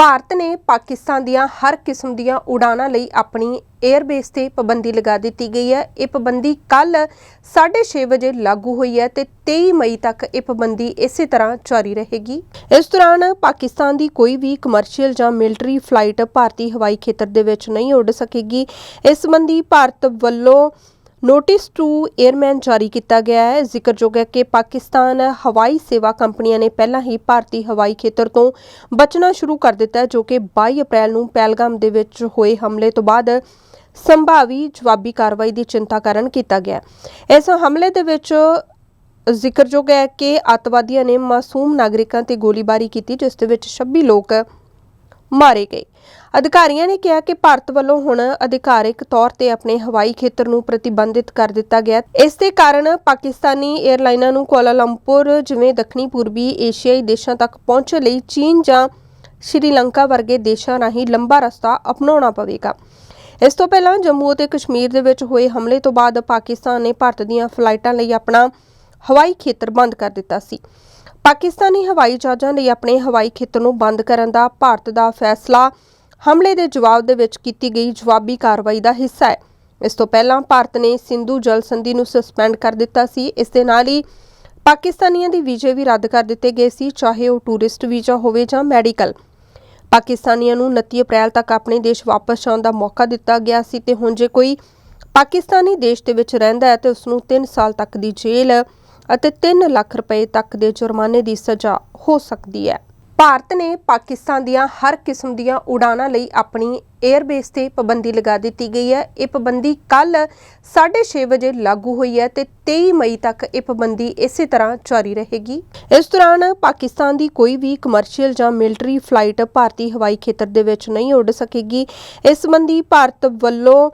ਭਾਰਤ ਨੇ ਪਾਕਿਸਤਾਨ ਦੀਆਂ ਹਰ ਕਿਸਮ ਦੀਆਂ ਉਡਾਣਾਂ ਲਈ ਆਪਣੀ 에ਅਰਬੇਸ ਤੇ ਪਾਬੰਦੀ ਲਗਾ ਦਿੱਤੀ ਗਈ ਹੈ। ਇਹ ਪਾਬੰਦੀ ਕੱਲ 6:30 ਵਜੇ ਲਾਗੂ ਹੋਈ ਹੈ ਤੇ 23 ਮਈ ਤੱਕ ਇਹ ਪਾਬੰਦੀ ਇਸੇ ਤਰ੍ਹਾਂ ਜਾਰੀ ਰਹੇਗੀ। ਇਸ ਦੌਰਾਨ ਪਾਕਿਸਤਾਨ ਦੀ ਕੋਈ ਵੀ ਕਮਰਸ਼ੀਅਲ ਜਾਂ ਮਿਲਟਰੀ ਫਲਾਈਟ ਭਾਰਤੀ ਹਵਾਈ ਖੇਤਰ ਦੇ ਵਿੱਚ ਨਹੀਂ ਉੱਡ ਸਕੇਗੀ। ਇਸ ਸੰਬੰਧੀ ਭਾਰਤ ਵੱਲੋਂ ਨੋਟਿਸ ਟੂ 에ਅਰਮੈਨ ਜਾਰੀ ਕੀਤਾ ਗਿਆ ਹੈ। ਜ਼ਿਕਰਯੋਗ ਹੈ ਕਿ ਪਾਕਿਸਤਾਨ ਹਵਾਈ ਸੇਵਾ ਕੰਪਨੀਆਂ ਨੇ ਪਹਿਲਾਂ ਹੀ ਭਾਰਤੀ ਹਵਾਈ ਖੇਤਰ ਤੋਂ ਬਚਣਾ ਸ਼ੁਰੂ ਕਰ ਦਿੱਤਾ ਹੈ, ਜੋ ਕਿ 22 ਅਪ੍ਰੈਲ ਨੂੰ ਪਹਿਲਗਾਮ ਦੇ ਵਿੱਚ ਹੋਏ ਹਮਲੇ ਤੋਂ ਬਾਅਦ ਸੰਭਾਵੀ ਜਵਾਬੀ ਕਾਰਵਾਈ ਦੀ ਚਿੰਤਾ ਕਾਰਨ ਕੀਤਾ ਗਿਆ ਇਸ ਹਮਲੇ ਦੇ ਵਿੱਚ ਜ਼ਿਕਰਯੋਗ ਹੈ ਕਿ ਅੱਤਵਾਦੀਆਂ ਨੇ ਮਾਸੂਮ ਨਾਗਰਿਕਾਂ ਤੇ ਗੋਲੀਬਾਰੀ ਕੀਤੀ, ਜਿਸ ਦੇ ਵਿੱਚ 26 ਲੋਕ ਮਾਰੇ ਗਏ। ਅਧਿਕਾਰੀਆਂ ਨੇ ਕਿਹਾ ਕਿ ਭਾਰਤ ਵੱਲੋਂ ਹੁਣ ਅਧਿਕਾਰਿਕ ਤੌਰ ਤੇ ਆਪਣੇ ਹਵਾਈ ਖੇਤਰ ਨੂੰ ਪ੍ਰਤੀਬੰਧਿਤ ਕਰ ਦਿੱਤਾ ਗਿਆ ਇਸ ਦੇ ਕਾਰਨ ਪਾਕਿਸਤਾਨੀ 에ਅਰਲਾਈਨਾਂ ਨੂੰ ਕੁਆਲਾਲੰਪੁਰ, ਜਿਵੇਂ ਦੱਖਣੀ ਪੂਰਬੀ ਏਸ਼ੀਆਈ ਦੇਸ਼ਾਂ ਤੱਕ ਪਹੁੰਚਣ ਲਈ ਚੀਨ ਜਾਂ ਸ਼੍ਰੀਲੰਕਾ ਵਰਗੇ ਦੇਸ਼ਾਂ ਰਾਹੀਂ ਲੰਬਾ ਰਸਤਾ ਅਪਣਾਉਣਾ ਪਵੇਗਾ। ਇਸ ਤੋਂ ਪਹਿਲਾਂ ਜੰਮੂ ਅਤੇ ਕਸ਼ਮੀਰ ਦੇ ਵਿੱਚ ਹੋਏ ਹਮਲੇ ਤੋਂ ਬਾਅਦ ਪਾਕਿਸਤਾਨ ਨੇ ਭਾਰਤ ਦੀਆਂ ਫਲਾਈਟਾਂ ਲਈ ਆਪਣਾ ਹਵਾਈ ਖੇਤਰ ਬੰਦ ਕਰ ਦਿੱਤਾ ਸੀ। ਪਾਕਿਸਤਾਨੀ ਹਵਾਈ ਜਹਾਜ਼ਾਂ ਲਈ ਆਪਣੇ ਹਵਾਈ ਖੇਤਰ ਨੂੰ ਬੰਦ ਕਰਨ ਦਾ ਭਾਰਤ ਦਾ ਫੈਸਲਾ ਹਮਲੇ ਦੇ ਜਵਾਬ ਦੇ ਵਿੱਚ ਕੀਤੀ ਗਈ ਜਵਾਬੀ ਕਾਰਵਾਈ ਦਾ ਹਿੱਸਾ ਹੈ। ਇਸ ਤੋਂ ਪਹਿਲਾਂ ਭਾਰਤ ਨੇ ਸਿੰਧੂ ਜਲ ਸੰਧੀ ਨੂੰ ਸਸਪੈਂਡ ਕਰ ਦਿੱਤਾ ਸੀ। ਇਸ ਦੇ ਨਾਲ ਹੀ ਪਾਕਿਸਤਾਨੀਆਂ ਦੀ ਵੀਜ਼ੇ ਵੀ ਰੱਦ ਕਰ ਦਿੱਤੇ ਗਏ ਸੀ, ਚਾਹੇ ਉਹ ਟੂਰਿਸਟ ਵੀਜ਼ਾ ਹੋਵੇ ਜਾਂ ਮੈਡੀਕਲ। ਪਾਕਿਸਤਾਨੀਆਂ ਨੂੰ 29 ਅਪ੍ਰੈਲ ਤੱਕ ਆਪਣੇ ਦੇਸ਼ ਵਾਪਸ ਆਉਣ ਦਾ ਮੌਕਾ ਦਿੱਤਾ ਗਿਆ ਸੀ ਤੇ ਹੁਣ ਜੇ ਕੋਈ ਪਾਕਿਸਤਾਨੀ ਦੇਸ਼ ਦੇ ਵਿੱਚ ਰਹਿੰਦਾ ਹੈ ਤੇ ਉਸ ਨੂੰ 3 ਸਾਲ ਤੱਕ ਦੀ ਜੇਲ੍ਹ ਅਤੇ 3 ਲੱਖ ਰੁਪਏ ਤੱਕ ਦੇ ਜੁਰਮਾਨੇ ਦੀ ਸਜ਼ਾ ਹੋ ਸਕਦੀ ਹੈ। ਭਾਰਤ ਨੇ ਪਾਕਿਸਤਾਨ ਦੀਆਂ ਹਰ ਕਿਸਮ ਦੀਆਂ ਉਡਾਣਾਂ ਲਈ ਆਪਣੀ 에ਅਰਬੇਸ ਤੇ ਪਾਬੰਦੀ ਲਗਾ ਦਿੱਤੀ ਗਈ ਹੈ। ਇਹ ਪਾਬੰਦੀ ਕੱਲ 6:30 ਵਜੇ ਲਾਗੂ ਹੋਈ ਹੈ ਤੇ 23 ਮਈ ਤੱਕ ਇਹ ਪਾਬੰਦੀ ਇਸੇ ਤਰ੍ਹਾਂ ਜਾਰੀ ਰਹੇਗੀ। ਇਸ ਦੌਰਾਨ ਪਾਕਿਸਤਾਨ ਦੀ ਕੋਈ ਵੀ ਕਮਰਸ਼ੀਅਲ ਜਾਂ ਮਿਲਟਰੀ ਫਲਾਈਟ ਭਾਰਤੀ ਹਵਾਈ ਖੇਤਰ ਦੇ ਵਿੱਚ ਨਹੀਂ ਉੱਡ ਸਕੇਗੀ। ਇਸ ਸੰਬੰਧੀ ਭਾਰਤ ਵੱਲੋਂ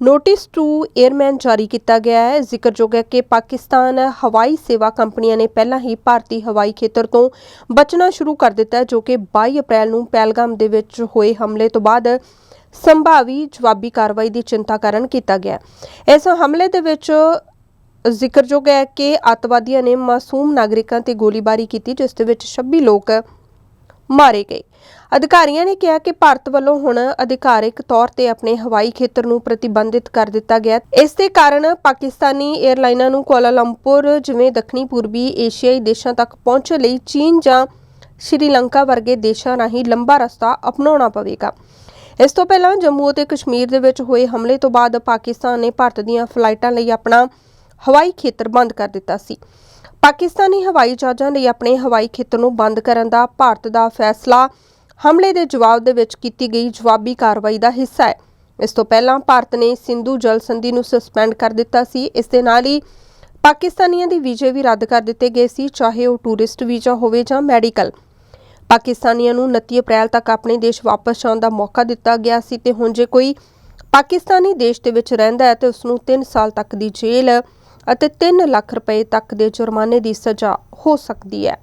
ਨੋਟਿਸ ਟੂ 에ਅਰਮੈਨ ਜਾਰੀ ਕੀਤਾ ਗਿਆ ਹੈ। ਜ਼ਿਕਰਯੋਗ ਹੈ ਕਿ ਪਾਕਿਸਤਾਨ ਹਵਾਈ ਸੇਵਾ ਕੰਪਨੀਆਂ ਨੇ ਪਹਿਲਾਂ ਹੀ ਭਾਰਤੀ ਹਵਾਈ ਖੇਤਰ ਤੋਂ ਬਚਣਾ ਸ਼ੁਰੂ ਕਰ ਦਿੱਤਾ ਹੈ, ਜੋ ਕਿ 22 ਅਪ੍ਰੈਲ ਨੂੰ ਪਹਿਲਗਾਮ ਦੇ ਵਿੱਚ ਹੋਏ ਹਮਲੇ ਤੋਂ ਬਾਅਦ ਸੰਭਾਵੀ ਜਵਾਬੀ ਕਾਰਵਾਈ ਦੀ ਚਿੰਤਾ ਕਾਰਨ ਕੀਤਾ ਗਿਆ ਇਸ ਹਮਲੇ ਦੇ ਵਿੱਚ ਜ਼ਿਕਰਯੋਗ ਹੈ ਕਿ ਅੱਤਵਾਦੀਆਂ ਨੇ ਮਾਸੂਮ ਨਾਗਰਿਕਾਂ ਤੇ ਗੋਲੀਬਾਰੀ ਕੀਤੀ, ਜਿਸ ਦੇ ਵਿੱਚ 26 ਲੋਕ ਮਾਰੇ ਗਏ। ਅਧਿਕਾਰੀਆਂ ਨੇ ਕਿਹਾ ਕਿ ਭਾਰਤ ਵੱਲੋਂ ਹੁਣ ਅਧਿਕਾਰਿਕ ਤੌਰ ਤੇ ਆਪਣੇ ਹਵਾਈ ਖੇਤਰ ਨੂੰ ਪ੍ਰਤੀਬੰਧਿਤ ਕਰ ਦਿੱਤਾ ਗਿਆ। ਇਸ ਦੇ ਕਾਰਨ ਪਾਕਿਸਤਾਨੀ 에ਅਰਲਾਈਨਾਂ ਨੂੰ ਕੁਆਲਾਲੰਪੁਰ ਜਿਵੇਂ ਦੱਖਣੀ, ਪੂਰਬੀ ਏਸ਼ੀਆਈ ਦੇਸ਼ਾਂ ਤੱਕ ਪਹੁੰਚਣ ਲਈ ਚੀਨ ਜਾਂ ਸ਼੍ਰੀਲੰਕਾ ਵਰਗੇ ਦੇਸ਼ਾਂ ਰਾਹੀਂ ਲੰਬਾ ਰਸਤਾ ਅਪਣਾਉਣਾ ਪਵੇਗਾ। ਇਸ ਤੋਂ ਪਹਿਲਾਂ ਜੰਮੂ ਅਤੇ ਕਸ਼ਮੀਰ ਦੇ ਵਿੱਚ ਹੋਏ ਹਮਲੇ ਤੋਂ ਬਾਅਦ ਪਾਕਿਸਤਾਨ ਨੇ ਭਾਰਤ ਦੀਆਂ ਫਲਾਈਟਾਂ ਲਈ ਆਪਣਾ ਹਵਾਈ ਖੇਤਰ ਬੰਦ ਕਰ ਦਿੱਤਾ ਸੀ। ਪਾਕਿਸਤਾਨੀ ਹਵਾਈ ਜਹਾਜ਼ਾਂ ਲਈ ਆਪਣੇ ਹਵਾਈ ਖੇਤਰ ਨੂੰ ਬੰਦ ਕਰਨ ਦਾ ਭਾਰਤ ਦਾ ਫੈਸਲਾ ਹਮਲੇ ਦੇ ਜਵਾਬ ਦੇ ਵਿੱਚ ਕੀਤੀ ਗਈ ਜਵਾਬੀ ਕਾਰਵਾਈ ਦਾ ਹਿੱਸਾ ਹੈ। ਇਸ ਤੋਂ ਪਹਿਲਾਂ ਭਾਰਤ ਨੇ ਸਿੰਧੂ ਜਲ ਸੰਧੀ ਨੂੰ ਸਸਪੈਂਡ ਕਰ ਦਿੱਤਾ ਸੀ। ਇਸ ਦੇ ਨਾਲ ਹੀ ਪਾਕਿਸਤਾਨੀਆਂ ਦੇ ਵੀਜ਼ੇ ਵੀ ਰੱਦ ਕਰ ਦਿੱਤੇ ਗਏ ਸੀ, ਚਾਹੇ ਉਹ ਟੂਰਿਸਟ ਵੀਜ਼ਾ ਹੋਵੇ ਜਾਂ ਮੈਡੀਕਲ। ਪਾਕਿਸਤਾਨੀਆਂ ਨੂੰ 29 ਅਪ੍ਰੈਲ ਤੱਕ ਆਪਣੇ ਦੇਸ਼ ਵਾਪਸ ਆਉਣ ਦਾ ਮੌਕਾ ਦਿੱਤਾ ਗਿਆ ਸੀ ਤੇ ਹੁਣ ਜੇ ਕੋਈ ਪਾਕਿਸਤਾਨੀ ਦੇਸ਼ ਦੇ ਵਿੱਚ ਰਹਿੰਦਾ ਹੈ ਤੇ ਉਸ ਨੂੰ 3 ਸਾਲ ਤੱਕ ਦੀ ਜੇਲ੍ਹ ਅਤੇ ਤਿੰਨ ਲੱਖ ਰੁਪਏ ਤੱਕ ਦੇ ਜੁਰਮਾਨੇ ਦੀ ਸਜ਼ਾ ਹੋ ਸਕਦੀ ਹੈ।